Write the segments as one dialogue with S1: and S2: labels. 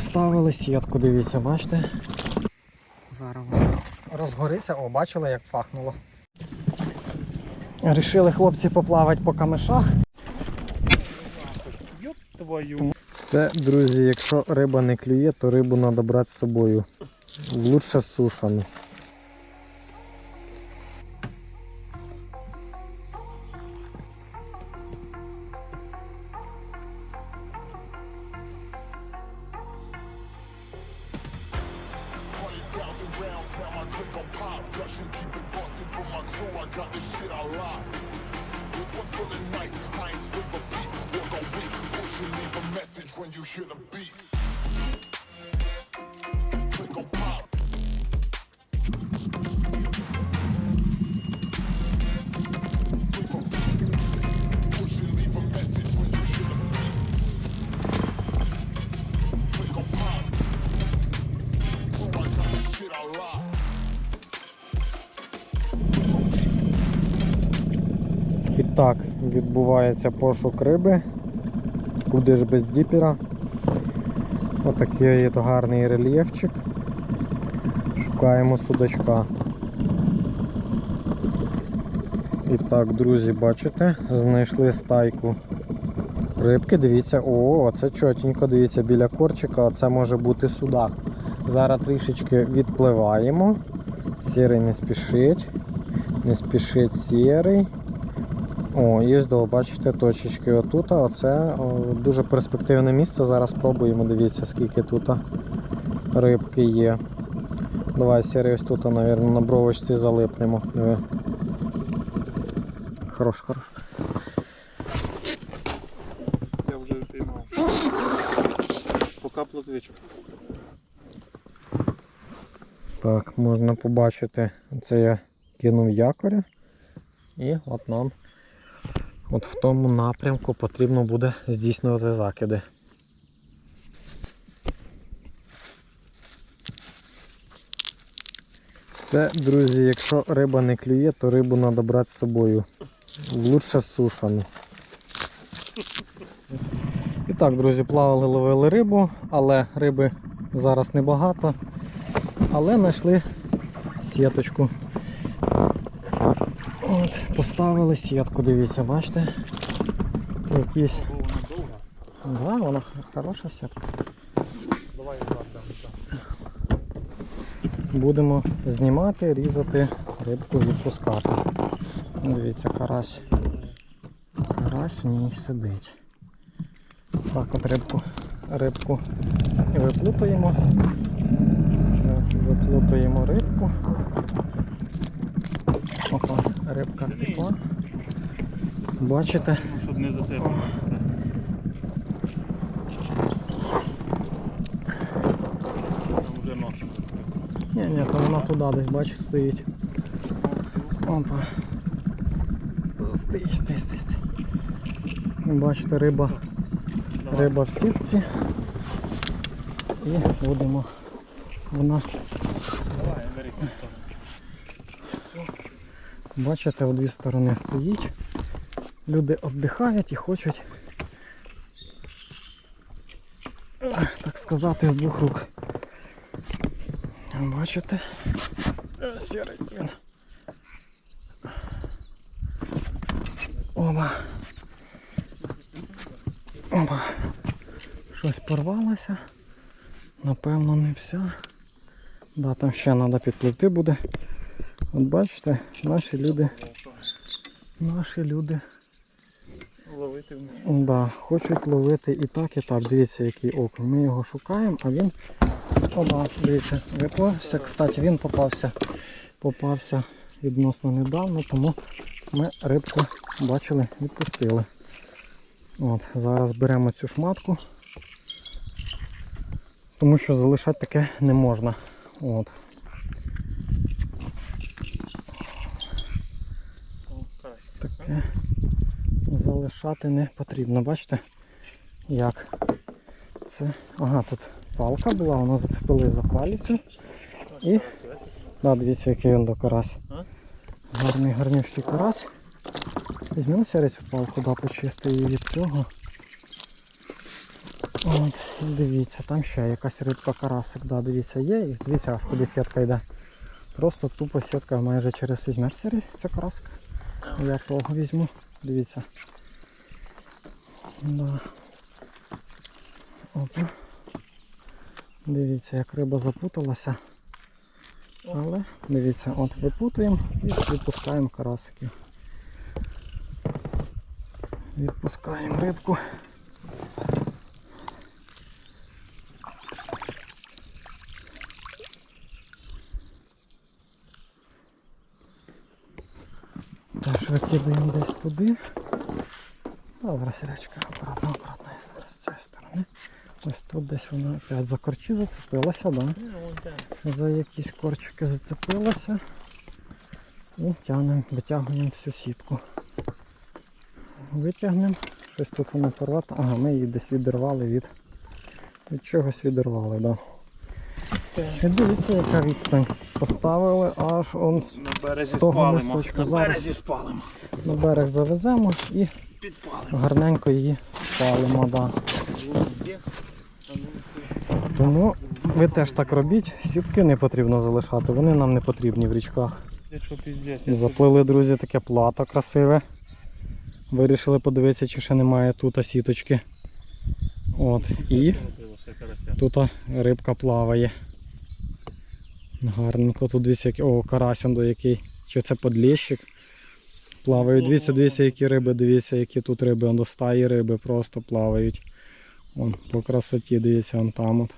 S1: поставили сітку, дивіться, бачите? Зараз розгориться, о, бачили, як фахнуло. Рішили хлопці поплавати по камешах. Це, друзі, якщо риба не клює, то рибу треба брати з собою. Лучше сушену.
S2: thousand now my click on pop. Gushing, keep it busting for my crew. I got this shit I lock. This one's feeling nice. I ain't slip a beat or go weak. Push and leave a message when you hear the beat.
S1: Так відбувається пошук риби. Куди ж без діпера. Отакий є гарний рельєфчик. Шукаємо судачка. І так, друзі, бачите, знайшли стайку рибки. Дивіться, о, це чотенько, дивіться, біля корчика, це може бути судак. Зараз трішечки відпливаємо. Сірий не спішить. Не спішить сірий. О, є до, бачите, точечки отут. Оце о, дуже перспективне місце. Зараз спробуємо. Дивіться, скільки тут рибки є. Давай сірий ось тут, мабуть, на бровочці залипнемо. Диви. Хорош, хорош.
S3: Я вже піймав. Пока плотвичок.
S1: Так, можна побачити. Це я кинув якоря. І от нам от в тому напрямку потрібно буде здійснювати закиди. Це, друзі, якщо риба не клює, то рибу треба брати з собою. Лучше сушену. І так, друзі, плавали, ловили рибу, але риби зараз небагато. Але знайшли сіточку. От, поставили сітку, дивіться, бачите? Якісь. Да, вона хороша сітка.
S3: Давай.
S1: Будемо знімати, різати, рибку відпускати. Дивіться, карась. Карась в ній сидить. Так от рибку, рибку виплутаємо. Виплутаємо рибку. Опа, рибка втекла. Бачите?
S3: Ну, щоб не зацепити. Там вже носом.
S1: Ні, ні, то вона туди десь, бачиш, стоїть. Опа. Стоїть, стоїть, стоїть. Бачите, риба, риба в сітці. І будемо. Вона,
S3: Давай, ту сторону.
S1: бачите, в дві сторони стоїть. Люди віддихають і хочуть, так сказати, з двох рук. Бачите? Сірий він. Оба. Оба. Щось порвалося. Напевно, не вся. Да, там ще треба підпливти буде. От бачите, наші люди. Наші люди
S3: Ловити
S1: да, хочуть ловити і так, і так. Дивіться, який окунь. Ми його шукаємо, а він. Оба, дивіться, випався. Кстати, він попався. Попався відносно недавно, тому ми рибку бачили, відпустили. От, Зараз беремо цю шматку, тому що залишати таке не можна. От. Таке залишати не потрібно. Бачите, як це. Ага, тут палка була, вона зацепилась за палицю. І да, дивіться, який він до карась. Гарний гарнющий карась. Візьмемо цю палку, да, почисти її від цього. От, дивіться, там ще якась рибка карасик, да, дивіться, є. І дивіться, аж куди сітка йде. Просто тупо сітка майже через візьмеш риб- це карасик. Я того візьму. Дивіться. Да. Опа. Дивіться, як риба запуталася. Але дивіться, от випутуємо і відпускаємо карасиків. Відпускаємо рибку. Викидаємо десь туди. Добре, сірячка, акуратно, акуратно, я зараз з цієї сторони. Ось тут десь вона опять за корчі зацепилася, да? За якісь корчики зацепилася. І тягнемо, витягуємо всю сітку. Витягнемо. Щось тут воно порвато. Ага, ми її десь відірвали від. Від чогось відірвали, так. Да. І дивіться, яка відстань. Поставили аж он з-
S3: На березі
S1: того
S3: спалимо.
S1: мисочка
S3: На
S1: зараз.
S3: березі спалимо.
S1: на берег завеземо і
S3: Підпалимо.
S1: гарненько її спалимо. Да. Тому ви теж так робіть, сітки не потрібно залишати, вони нам не потрібні в річках.
S3: Якщо піздець. я
S1: Заплили, друзі, таке плато красиве. Вирішили подивитися, чи ще немає тут сіточки. От. І тут рибка плаває. Гарненько. Тут дивіться, який- о, карасян до який. Чи це подлещик. Плавають. Дивіться, дивіться, які риби, дивіться, які тут риби. Он до стаї риби просто плавають. Вон, по красоті, дивіться, вон там от.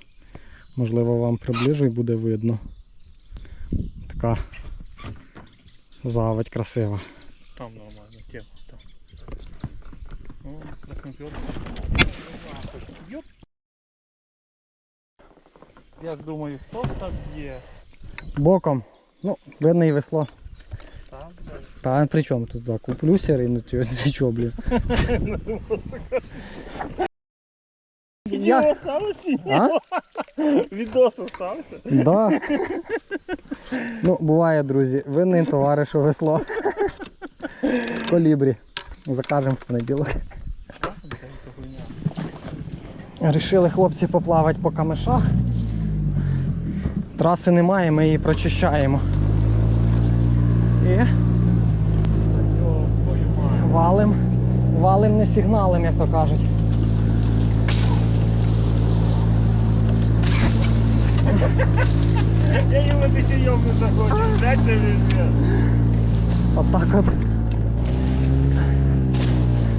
S1: Можливо, вам приближу і буде видно. Така заводь красива.
S3: Там нормально, тема. Там. О, краснопёрка. Йоп. Я думаю, хто так є?
S1: Боком. Ну, видно і весло. Та при чому тут так? Куплю сірий, ну ти чого, блін? Я... А?
S3: Відос остався?
S1: Да. Ну, буває, друзі, винний товариш у весло. Колібрі. Закажемо в понеділок. Рішили хлопці поплавати по камешах. Траси немає, ми її прочищаємо. І валим. Валим не сигналим, як то кажуть.
S3: Я його дитям не захочу. Дайте візьме.
S1: Отак от.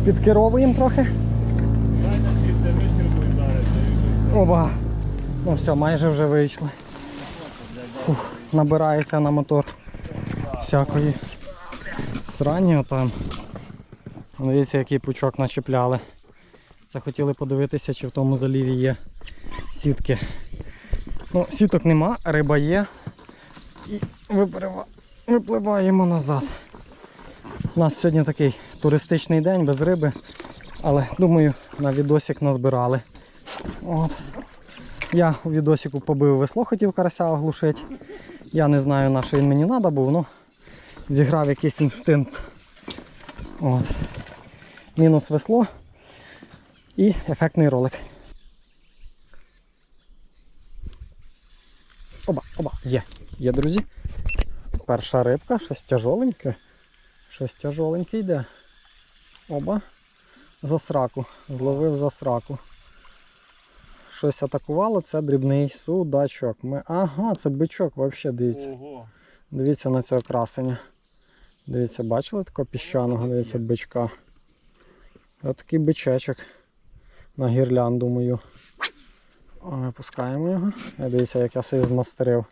S1: Підкеровуємо трохи. Оба. Ну все, майже вже вийшли. Набирається на мотор всякої срані отам. Дивіться, який пучок начепляли. Це хотіли подивитися, чи в тому заліві є сітки. Ну, сіток нема, риба є. І випливаємо назад. У нас сьогодні такий туристичний день без риби, але думаю, на відосик назбирали. От. Я у відосику побив весло, хотів карася оглушити. Я не знаю, на що він мені треба був, ну зіграв якийсь інстинкт. От. Мінус весло і ефектний ролик. Оба, оба, є. Є, друзі. Перша рибка, щось тяжоленьке. Щось тяжоленьке йде. Оба. За сраку. Зловив за сраку. Щось атакувало, це дрібний судачок. Ми... Ага, це бичок, взагалі, дивіться.
S3: Ого.
S1: Дивіться на цього красення. Дивіться, бачили такого піщаного, дивіться, бичка. Ось такий бичечок на гірлянду мою. Випускаємо його. Дивіться, як я все змастерив.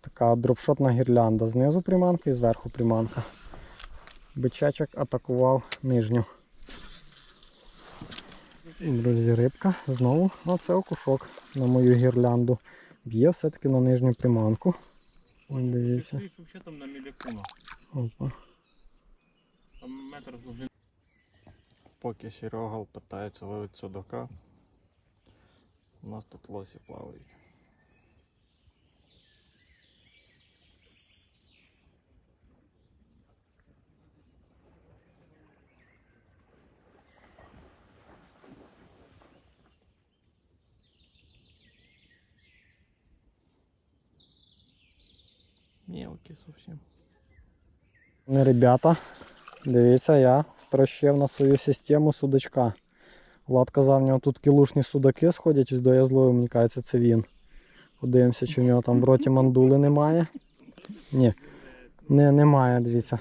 S1: Така дропшотна гірлянда. Знизу приманка і зверху приманка. Бичечок атакував нижню. Друзі, рибка знову оце окушок на мою гірлянду. Б'є все-таки на нижню приманку. Ось дивіться.
S3: Там на.
S1: Опа.
S3: Там метр глибини. Поки Серегал питається ловити судака, у нас тут лосі плавають. Мелкий совсем.
S1: Не, ребята, дивіться, я втрощив на свою систему судачка. Влад казав, в нього тут кілушні судаки сходять, ось до я зловив, мені кажеться, це він. Подивимося, чи в нього там в роті мандули немає. Ні, не, немає, дивіться.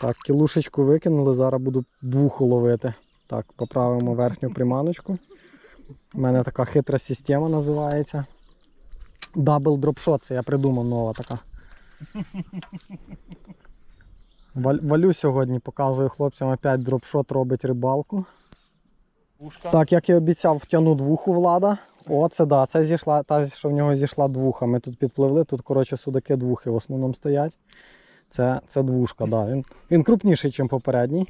S1: Так, кілушечку викинули, зараз буду двох ловити. Так, поправимо верхню приманочку. У мене така хитра система називається. Double дропшот, це я придумав нова така. Валю сьогодні, показую хлопцям опять дропшот робить рибалку.
S3: Ушка.
S1: Так, як і обіцяв, втягну двуху влада. О, це да, це зійшла, та, що в нього зійшла двуха. Ми тут підпливли, тут, коротше, судаки двухи в основному стоять. Це, це двушка, да. Він, він крупніший, ніж попередній.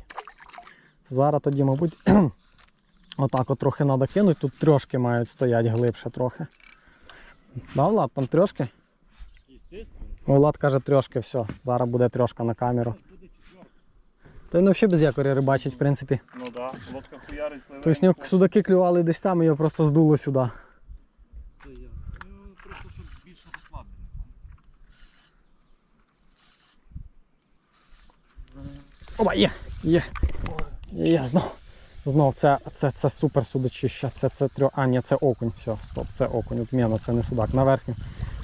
S1: Зараз тоді, мабуть, отак от трохи треба кинути. Тут трьошки мають стояти глибше трохи. Да, Влад, там трьошки? Ой, Влад каже трьошки, все. Зараз буде трьошка на камеру. Та він взагалі без якоря рибачить, в принципі.
S3: Ну да, лодка хуярить пливе.
S1: Тобто в нього судаки клювали десь там, і його просто здуло сюди.
S3: Просто щоб більше розслаблено.
S1: Опа, є, є. Є, є, знов. Знов, це, це, це супер судачище. Це, це трьох. А, ні, це окунь. Все, стоп, це окунь. От мена, це не судак. На верхню,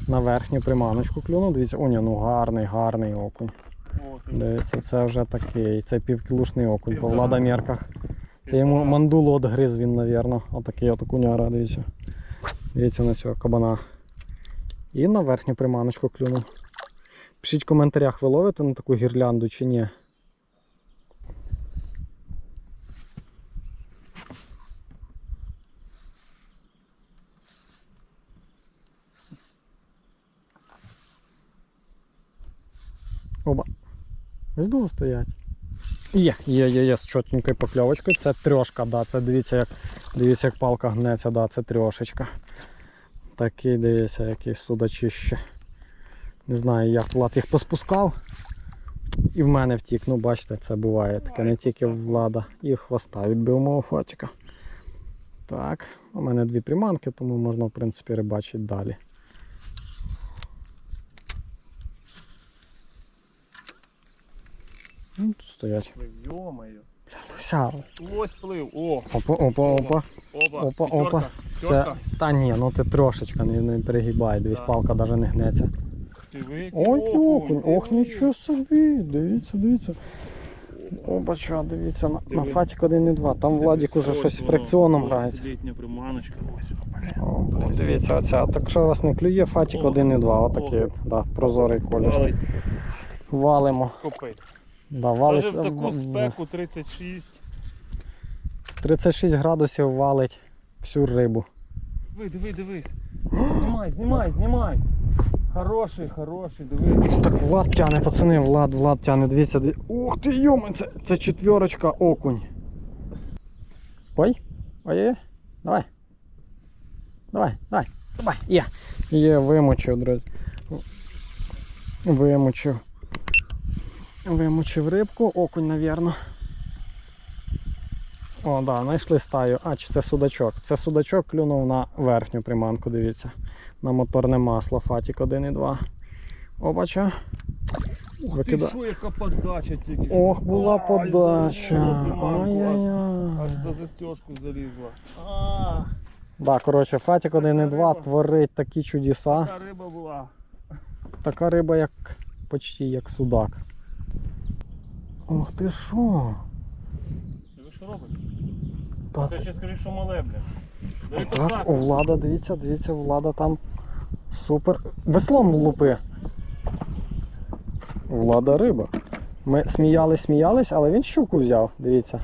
S1: на верхню приманочку клюнув. Дивіться, о, ні, ну гарний, гарний окунь. Дивіться, це вже такий. Це півкілушний окунь по владомірках. Це йому мандулу отгриз він, навірно. Отакий от окуняра, дивіться. Дивіться на цього кабана. І на верхню приманочку клюнув. Пишіть в коментарях, ви ловите на таку гірлянду чи ні. Оба. Ось довго стоять. Є, є, є, є з чотенькою покльовочкою. Це трьошка, да. Це дивіться, як дивіться, як палка гнеться, да, це трьошечка. Такий, дивіться, який судачище. Не знаю, як Влад їх поспускав. І в мене втік. Ну, бачите, це буває таке, не тільки влада. І хвоста відбив мого фотика. Так, у мене дві приманки, тому можна, в принципі, рибачити далі. Ну, тут стоять.
S3: Йо-моє.
S1: Ся.
S3: Лось плив. О,
S1: Опа, опа, опа.
S3: опа,
S1: Опа, опа. Це. Та ні, ну ти трошечка не, не перегибай, дивись,
S3: Так.
S1: палка навіть не гнеться. Ой, окунь, ох, нічого собі, дивіться, дивіться. Обача, дивіться, на, на фатік 1 і 2. Там Владік уже щось
S3: воно,
S1: фракціоном грається.
S3: Приманочка. Ось.
S1: О, дивіться, оця. Так що у вас не клює, фатік
S3: О,
S1: 1 і 2.
S3: о.
S1: Отакий, от, да, прозорий колір. Валимо. Да, валить.
S3: Даже в таку спеку 36.
S1: 36 градусів валить всю рибу.
S3: Диви, диви, дивись. Знімай, знімай, знімай. Хороший, хороший, диви.
S1: Так Влад тяне, пацани, Влад, Влад тяне, дивіться. диві- Ух ти йома, це, це четверочка окунь. Ой, ой, ой, давай. Давай, давай, давай, є. Є, вимочив, друзі. Вимочив. Вимочив рибку, окунь, навірно. О, да, знайшли стаю. А, чи це судачок? Це судачок клюнув на верхню приманку, дивіться. На моторне масло, Фатік 1 і 2. Обача. Викида-
S3: ти що, яка подача тільки.
S1: Ох, була подача.
S3: аж-
S1: Ай-яй-яй.
S3: Аж за застежку залізла. А,
S1: Да, коротше, Фатік 1 і 2 творить такі чудеса.
S3: така риба була.
S1: Така риба, як почти як судак. Ох ти що?
S3: Ти що робиш?
S1: Та
S3: Ти ще скажи, що мале. Диви,
S1: Так, у влада, дивіться, дивіться, влада там супер. Веслом лупи. Влада риба. Ми сміялись, сміялись, але він щуку взяв, дивіться.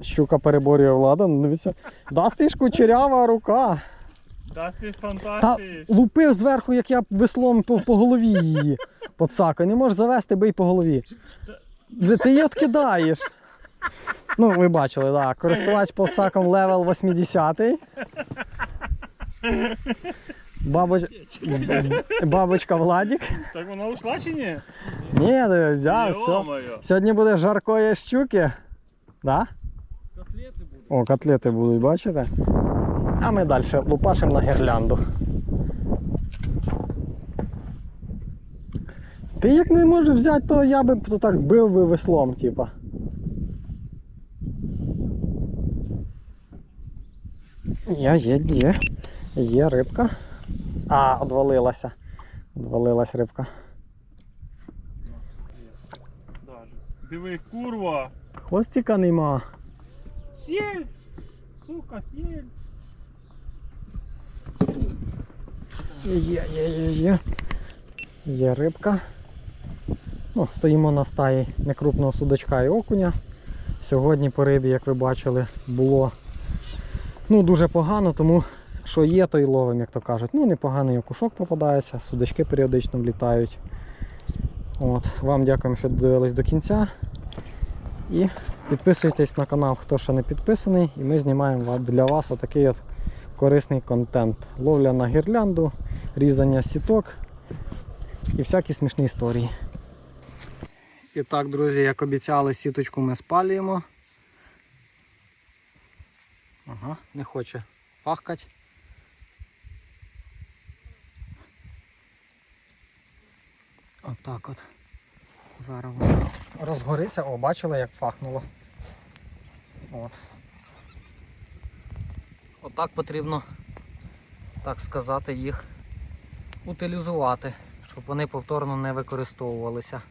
S1: Щука переборює влада, ну дивіться. Дасть ж кучерява рука.
S3: Дасть ти з
S1: Та лупив зверху, як я веслом по, по голові її. Подсака. Не можеш завести, бий по голові. Де ти її откидаєш. Ну, ви бачили, так. Да. Користувач подсаком левел 80. Бабоч... Бабочка Владік.
S3: Так вона ушла чи ні?
S1: Ні, взяв, все. Сьогодні буде жаркої щуки. Да?
S3: Котлети будуть.
S1: О, котлети будуть, бачите? А ми далі лупашимо на гірлянду. Ти як не можеш взяти, то я би то так бив би веслом, типа. Є, є, є. Є рибка. А, одвалилася. Одвалилась рибка.
S3: Диви, курва.
S1: Хвостика нема.
S3: Сіль! Сука, сіль!
S1: Є, є, є, є. Є рибка. Ну, стоїмо на стаї некрупного судачка і окуня. Сьогодні по рибі, як ви бачили, було ну, дуже погано, тому що є, то й ловим, як то кажуть. Ну, непоганий окушок попадається, судачки періодично влітають. От. Вам дякуємо, що дивились до кінця. І підписуйтесь на канал, хто ще не підписаний, і ми знімаємо для вас отакий от корисний контент. Ловля на гірлянду, різання сіток і всякі смішні історії. І так, друзі, як обіцяли, сіточку ми спалюємо. Ага, не хоче пахкать. Отак от. Зараз воно розгориться. О, бачили, як фахнуло. От. Отак потрібно, так сказати, їх утилізувати, щоб вони повторно не використовувалися.